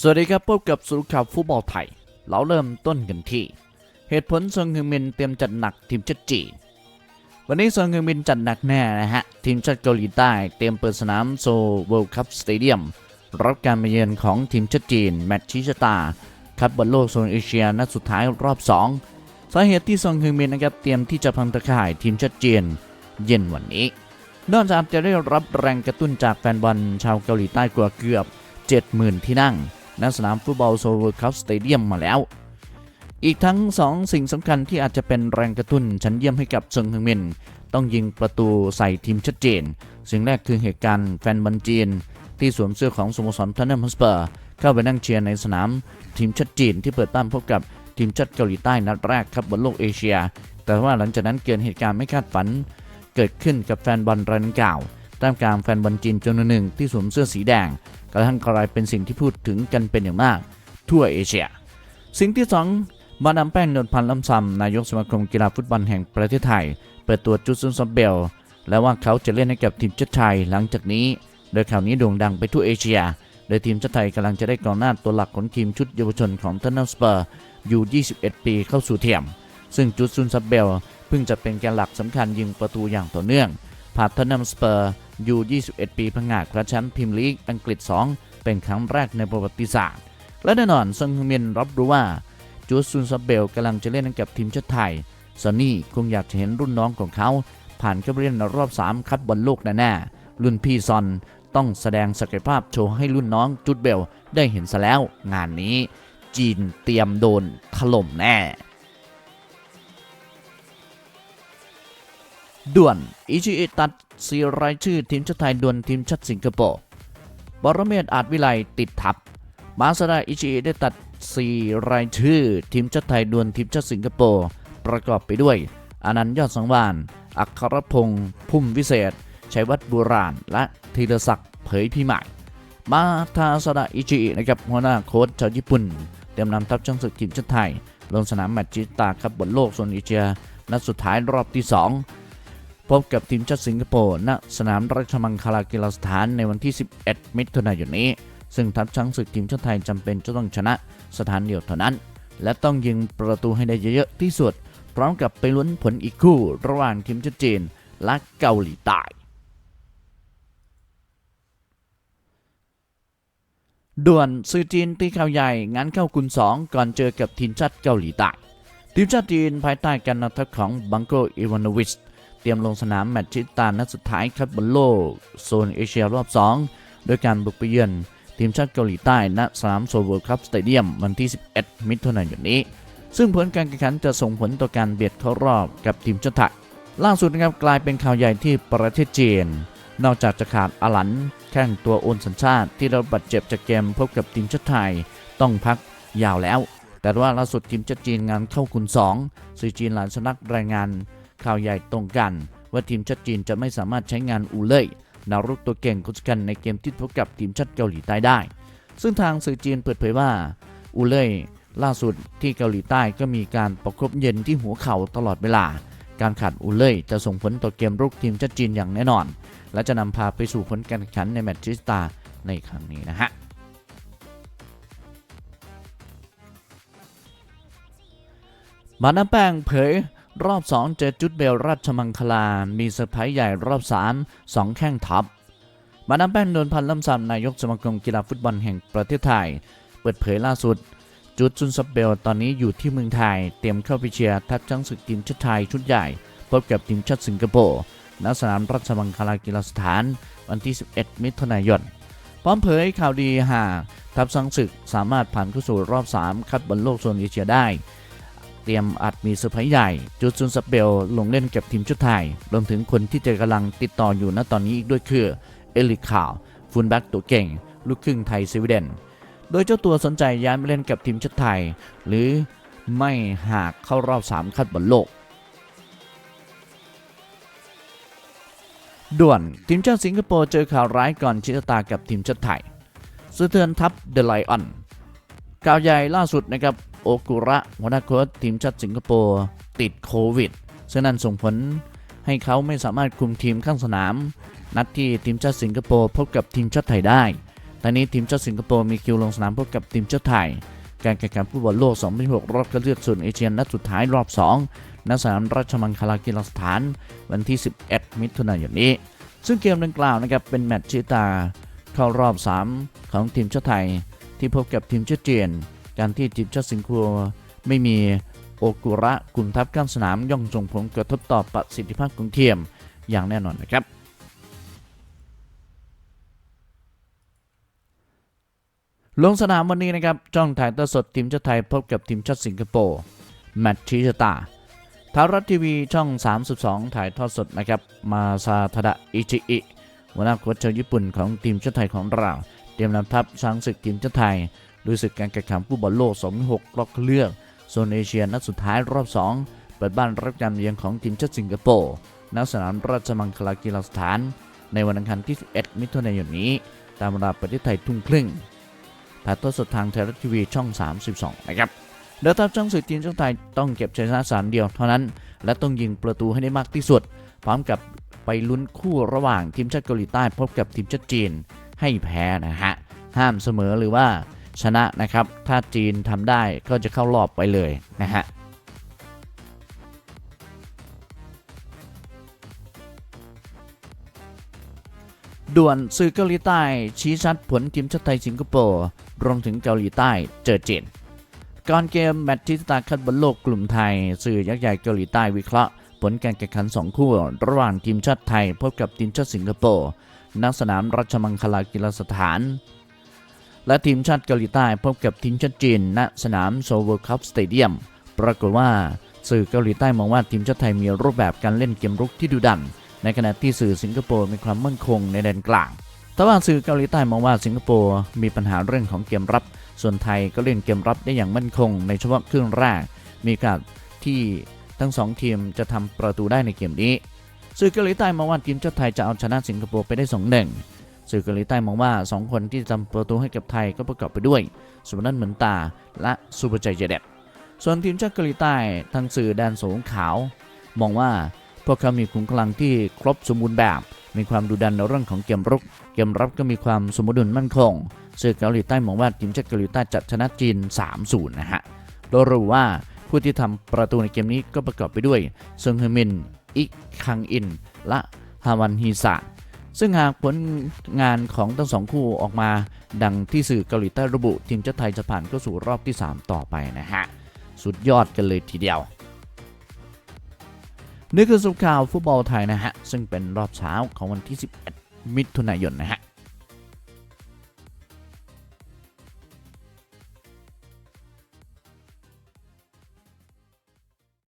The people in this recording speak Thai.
สวัสดีครับพบกับสุข่าวฟุตบอลไทย เราเริ่มต้นกันที่ เหตุผลซงฮึงมินเตรียมจัดหนักทีมชาติจีน วันนี้ซงฮึงมินจัดหนักแน่นะฮะ ทีมชาติเกาหลีใต้เตรียมเปิดสนามโซเวิลด์คัพสเตเดียมรับการมาเยือนของทีมชาติจีน แมตช์ชิชะตาคัพบอลโลกโซนเอเชียนัดสุดท้ายรอบ 2 สาเหตุที่ซงฮึงมินนะครับเตรียมที่จะพังตะข่ายทีมชาติจีนเย็นวันนี้นอกจากจะได้รับแรงกระตุ้นจากแฟนบอลชาวเกาหลีใต้กว่าเกือบ 70,000 ที่นั่ง ณสนามฟุตบอลโซลเวอร์คัพสเตเดียมมาแล้ว อีกทั้ง 2 สิ่งสำคัญที่อาจจะเป็นแรงกระตุ้นชั้นเยี่ยมให้กับเซิงฮึงมิน ต้องยิงประตูใส่ทีมชัดเจน สิ่งแรกคือเหตุการณ์แฟนบอลจีน ที่สวมเสื้อของสโมสรทันเนอร์ฮัสเปอร์เข้าไปนั่งเชียร์ในสนามทีมชัดจีนที่เปิดบ้านพบกับทีมชาติเกาหลีใต้นัดแรกครับบนโลกเอเชีย แต่ว่าหลังจากนั้นเกิดเหตุการณ์ไม่คาดฝัน เกิดขึ้นกับแฟนบอลรายดังกล่าว ท่ามกลางแฟนบอลจีนจำนวนหนึ่งที่สวมเสื้อสีแดงกระทั่งกลายเป็นสิ่งที่พูดถึงกันเป็นอย่างมาก ทั่วเอเชีย สิ่งที่สองมาดามแป้งนวลพันธ์ลำซำนายกสมาคมกีฬาฟุตบอลแห่งประเทศไทย เปิดตัวจุดซุนซอบเบล และว่าเขาจะเล่นให้กับทีมชาติไทยหลังจากนี้ โดยข่าวนี้โด่งดังไปทั่วเอเชีย โดยทีมชาติไทยกำลังจะได้กองหน้าตัวหลักของทีมชุดเยาวชนของเทนนัสเปอร์อยู่ 21 ปีเข้าสู่เทียม ซึ่งจุดซุนซับเบลเพิ่งจะเป็นแกนหลักสำคัญยิงประตูอย่างต่อเนื่องพาเทนนัมสเปอร์ ยู่21 ปีผงงาดคว้าแชมป์พรีเมียร์ลีกอังกฤษ 2 เป็นครั้งแรกในประวัติศาสตร์ และแน่นอนซงฮึงมินรับรู้ว่าจูดซุนซับเบลกำลังจะเล่นกับทีมชาติไทยซอนนี่คงอยากจะเห็นรุ่นน้องของเขา ผ่านเข้าไปเล่นในรอบ 3 คัดบอลโลกแน่ๆรุ่นพี่ซอนต้องแสดงศักยภาพโชว์ให้รุ่นน้องจุดเบลได้เห็นซะแล้ว งานนี้ จีนเตรียมโดนถล่มแน่ ด่วนอิชิอิตัดสีรายชื่อทีมชาติไทยด่วนทีมชาติสิงคโปร์บรเมศอาจวิไลติดทับ มาซาดาอิชิอิได้ตัด4รายชื่อทีมชาติไทยด่วนทีมชาติสิงคโปร์ประกอบไปด้วย อนันต์ยอดสังวาน อัครพงษ์พุ่มวิเศษ ชัยวัฒน์บุราณ และธีรศักดิ์เผยพิมายมาทาซาดาอิชิอินะครับหัวหน้าโค้ชชาวญี่ปุ่น เตรียมนำทัพช้างศึกทีมชาติไทย ลงสนามแมตช์จิตาครับบนโลกโซนเอเชียนัดสุดท้ายรอบที่ 2 พบกับทีมชาติสิงคโปร์ณสนามราชมังคลากีฬาสถานในวันที่ 11 มิถุนายนนี้ ซึ่งทัพช้างศึกทีมชาติไทยจำเป็นจะต้องชนะสถานเดียวเท่านั้น และต้องยิงประตูให้ได้เยอะๆที่สุด พร้อมกับไปลุ้นผลอีกคู่ ระหว่างทีมชาติจีนและเกาหลีใต้ด่วนซือจีนตีข่าวใหญ่งานเข้ากุนสองก่อนเจอกับทีมชาติเกาหลีใต้ทีมชาติจีนภายใต้การนำทัพของบังโกอีวานอวิช เตรียมลงสนามแมตช์ชิตานัดสุดท้ายครับบนโลกโซนเอเชียรอบ 2 โดยการบุกไปเยือนทีมชาติเกาหลีใต้ณสนามโซลเวิลด์คัพสเตเดียมวันที่ 11 มิถุนายนนี้ ซึ่งผลการแข่งขันจะส่งผลต่อการเบียดเข้ารอบกับทีมชาติไทยล่าสุดนะครับกลายเป็นข่าวใหญ่ที่ประเทศจีน นอกจากจะขาดอลันแข้งตัวโอนสัญชาติที่เราบาดเจ็บจากเกมพบกับทีมชาติไทยต้องพักยาวแล้ว แต่ว่าล่าสุดทีมชาติจีนงานเข้าคุณ2สื่อจีนหลายสนักรายงาน ข่าวใหญ่ตรงกัน ว่าทีมชาติจีนจะไม่สามารถใช้งานอูเล่ยดาวรุกตัวเก่งคนสำคัญในเกมที่พบกับทีมชาติเกาหลีใต้ได้ ซึ่งทางสื่อจีนเปิดเผยว่าอูเล่ยล่าสุดที่เกาหลีใต้ก็มีการประคบเย็นที่หัวเข่าตลอดเวลา การขาดอูเล่ยจะส่งผลต่อเกมรุกทีมชาติจีนอย่างแน่นอน และจะนำพาไปสู่ผลการแข่งขันในแมตช์ชิสตาในครั้งนี้นะฮะมาน้ำแป้งเผย รอบ 2 เจอจุดเบลราชมังคลา มีเซอร์ไพรส์ใหญ่รอบ 3 2 แข้งทับ มาน้ำแป้งนวลพันธ์ล่ำซำนายกสมาคมกีฬาฟุตบอลแห่งประเทศไทย เปิดเผยล่าสุด จุดซุนซับเบลตอนนี้อยู่ที่เมืองไทย เตรียมเข้าไปเชียร์ทัพช้างศึกทีมชาติไทยชุดใหญ่ พบกับทีมชาติสิงคโปร์ณสนามราชมังคลากีฬาสถาน วันที่ 11 มิถุนายนพร้อมเผยข่าวดีหากทัพช้างศึกสามารถผ่านเข้าสู่รอบ 3 คัดบอลโลกโซนเอเชียได้ เตรียมอาจมีเซอร์ไพรส์ใหญ่ จูซุนซับเบลลงเล่นกับทีมชุดไทย รวมถึงคนที่จะกำลังติดต่ออยู่ณตอนนี้อีกด้วยคือ เอลิคาวฟูลแบ็กตัวเก่ง ลูกครึ่งไทยสวีเดน โดยเจ้าตัวสนใจย้ายมาเล่นกับทีมชาติไทย หรือไม่หากเข้ารอบ3คัดบอลโลกด่วนทีมชาติสิงคโปร์เจอข่าวร้ายก่อนชิตากับทีมชาติไทยสะเทือนทัพเดอะไลออนข่าวใหญ่ล่าสุดนะครับ โอกุระหัวหน้าโค้ชทีมชาติสิงคโปร์ติดโควิด ซึ่งนั่นส่งผลให้เขาไม่สามารถคุมทีมข้างสนาม นัดที่ทีมชาติสิงคโปร์พบกับทีมชาติไทยได้ ตอนนี้ทีมชาติสิงคโปร์มีคิวลงสนามพบกับทีมชาติไทย การแข่งขันฟุตบอลโลก 2026รอบคัดเลือกโซนเอเชียนัดสุดท้ายรอบ 2ณสนามราชมังคลากีฬาสถาน วันที่ 11 มิถุนายนนี้ ซึ่งเกมดังกล่าวนะครับเป็นแมตช์ชิตาเข้ารอบ 3 ของทีมชาติไทย ที่พบกับทีมชาติจีน การที่ทีมชาติสิงคโปร์ไม่มีโอกุระกุนทัพก้านสนามย่อมส่งผลกระทบต่อประสิทธิภาพของเทียมอย่างแน่นอนนะครับลงสนามวันนี้นะครับจ้องถ่ายทอดสดทีมชาติไทยพบกับทีมชาติสิงคโปร์แมตช์ชิชตาทารัฐทีวีช่อง 32 ถ่ายทอดสดนะครับมาซาทดะอิจิอิหัวหน้าโค้ชชาวญี่ปุ่นของทีมชาติไทยของเรา เตรียมนำทัพช้างศึกทีมชาติไทย ลุยศึกการแข่งขันฟุตบอลโลก 2006 รอบเลือกโซนเอเชียนัดสุดท้ายรอบ 2 เปิดบ้านรับการเยือนของทีมชาติสิงคโปร์ณสนามราชมังคลากีฬาสถาน ในวันอังคารที่ 11 มิถุนายนนี้ ตามเวลาประเทศไทยทุ่มครึ่งถ่ายทอดสดทางไทยรัฐทีวีช่อง 32 นะครับเดี๋ยวทัพช่างสื่อทีมชาติไทยต้องเก็บชัยชนะสามเดียวเท่านั้น และต้องยิงประตูให้ได้มากที่สุด พร้อมกับไปลุ้นคู่ระหว่างทีมชาติเกาหลีใต้พบกับทีมชาติจีนให้แพ้นะฮะ ห้ามเสมอหรือว่า ชนะนะครับ ถ้าจีนทำได้ก็จะเข้ารอบไปเลยนะฮะด่วนสื่อเกาหลีใต้ ชี้ชัดผลทีมชาติไทยสิงคโปร์รวมถึงเกาหลีใต้เจอจีนก่อนเกมแมตช์ที่สตาร์คัดบอลโลกกลุ่มไทย สื่อยักษ์ใหญ่เกาหลีใต้วิเคราะห์ ผลการแข่งขัน 2 คู่ ระหว่างทีมชาติไทย พบกับทีมชาติสิงคโปร์ณสนามราชมังคลากีฬาสถาน และทีมชาติเกาหลีใต้พบกับทีมชาติจีนณสนามโซเวอร์คัพสเตเดียม ปรากฏว่าสื่อเกาหลีใต้มองว่าทีมชาติไทยมีรูปแบบการเล่นเกมรุกที่ดุดัน ในขณะที่สื่อสิงคโปร์มีความมั่นคงในแดนกลาง แต่ว่าสื่อเกาหลีใต้มองว่าสิงคโปร์มีปัญหาเรื่องของเกมรับ ส่วนไทยก็เล่นเกมรับได้อย่างมั่นคง ในเฉพาะครึ่งแรก มีโอกาสที่ทั้งสองทีมจะทำประตูได้ในเกมนี้ สื่อเกาหลีใต้มองว่าทีมชาติไทยจะเอาชนะสิงคโปร์ไปได้2 1 สื่อเกาหลีใต้มองว่า 2 คนที่ทำประตูให้กับไทยก็ประกอบไปด้วย สุวรรณเหมือนตา และสุภชัยเจเด็ดส่วนทีมชาติเกาหลีใต้ทางสื่อแดนสูงขาว มองว่าพวกเขามีขุมกำลังที่ครบสมบูรณ์แบบ มีความดุดันในเรื่องของเกมรุก เกมรับก็มีความสมดุลมั่นคงสื่อเกาหลีใต้มองว่าทีมชาติเกาหลีใต้จะชนะจีน 3-0 นะฮะ โดยรู้ว่าผู้ที่ทำประตูในเกมนี้ก็ประกอบไปด้วยซิงเฮมิน อิกคังอิน และฮาวันฮีซะ ซึ่งหากผลงานของทั้งสองคู่ออกมา ดังที่สื่อเกาหลีใต้ระบุ ทีมชาติไทยจะผ่านเข้าสู่รอบที่ 3 ต่อไปนะฮะ สุดยอดกันเลยทีเดียว นี่คือสุข่าวฟุตบอลไทยนะฮะ ซึ่งเป็นรอบเช้าของวันที่ 11 มิถุนายนนะฮะ